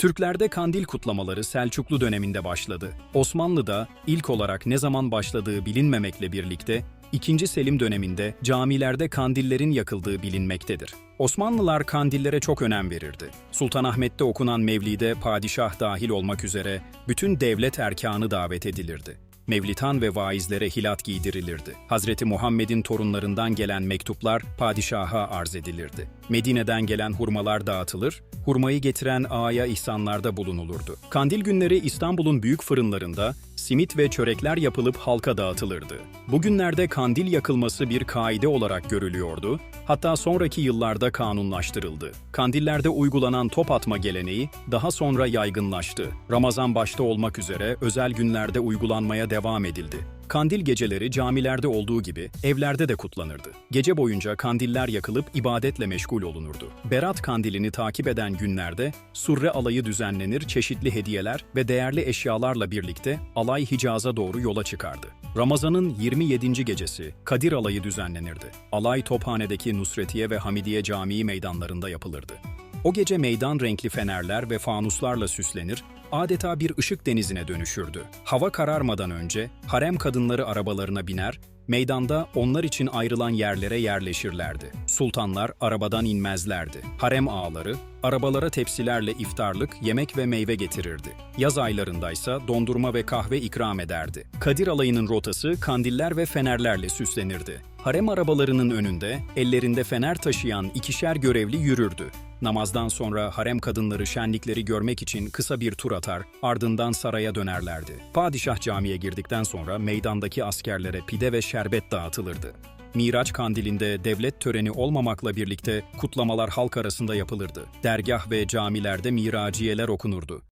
Türklerde kandil kutlamaları Selçuklu döneminde başladı. Osmanlı'da ilk olarak ne zaman başladığı bilinmemekle birlikte 2. Selim döneminde camilerde kandillerin yakıldığı bilinmektedir. Osmanlılar kandillere çok önem verirdi. Sultanahmet'te okunan mevlide padişah dahil olmak üzere bütün devlet erkanı davet edilirdi. Mevlitan ve vaizlere hilat giydirilirdi. Hazreti Muhammed'in torunlarından gelen mektuplar padişaha arz edilirdi. Medine'den gelen hurmalar dağıtılır, hurmayı getiren ağaya ihsanlarda bulunulurdu. Kandil günleri İstanbul'un büyük fırınlarında simit ve çörekler yapılıp halka dağıtılırdı. Bugünlerde kandil yakılması bir kaide olarak görülüyordu, hatta sonraki yıllarda kanunlaştırıldı. Kandillerde uygulanan top atma geleneği daha sonra yaygınlaştı. Ramazan başta olmak üzere özel günlerde uygulanmaya devam edildi. Kandil geceleri camilerde olduğu gibi evlerde de kutlanırdı. Gece boyunca kandiller yakılıp ibadetle meşgul olunurdu. Berat kandilini takip eden günlerde surre alayı düzenlenir, çeşitli hediyeler ve değerli eşyalarla birlikte alay Hicaz'a doğru yola çıkardı. Ramazan'ın 27. gecesi Kadir alayı düzenlenirdi. Alay Tophane'deki Nusretiye ve Hamidiye Camii meydanlarında yapılırdı. O gece meydan renkli fenerler ve fanuslarla süslenir, adeta bir ışık denizine dönüşürdü. Hava kararmadan önce harem kadınları arabalarına biner, meydanda onlar için ayrılan yerlere yerleşirlerdi. Sultanlar arabadan inmezlerdi. Harem ağaları arabalara tepsilerle iftarlık, yemek ve meyve getirirdi. Yaz aylarındaysa dondurma ve kahve ikram ederdi. Kadir alayının rotası kandiller ve fenerlerle süslenirdi. Harem arabalarının önünde ellerinde fener taşıyan ikişer görevli yürürdü. Namazdan sonra harem kadınları şenlikleri görmek için kısa bir tur atar, ardından saraya dönerlerdi. Padişah camiye girdikten sonra meydandaki askerlere pide ve şerbet dağıtılırdı. Miraç kandilinde devlet töreni olmamakla birlikte kutlamalar halk arasında yapılırdı. Dergah ve camilerde miraciyeler okunurdu.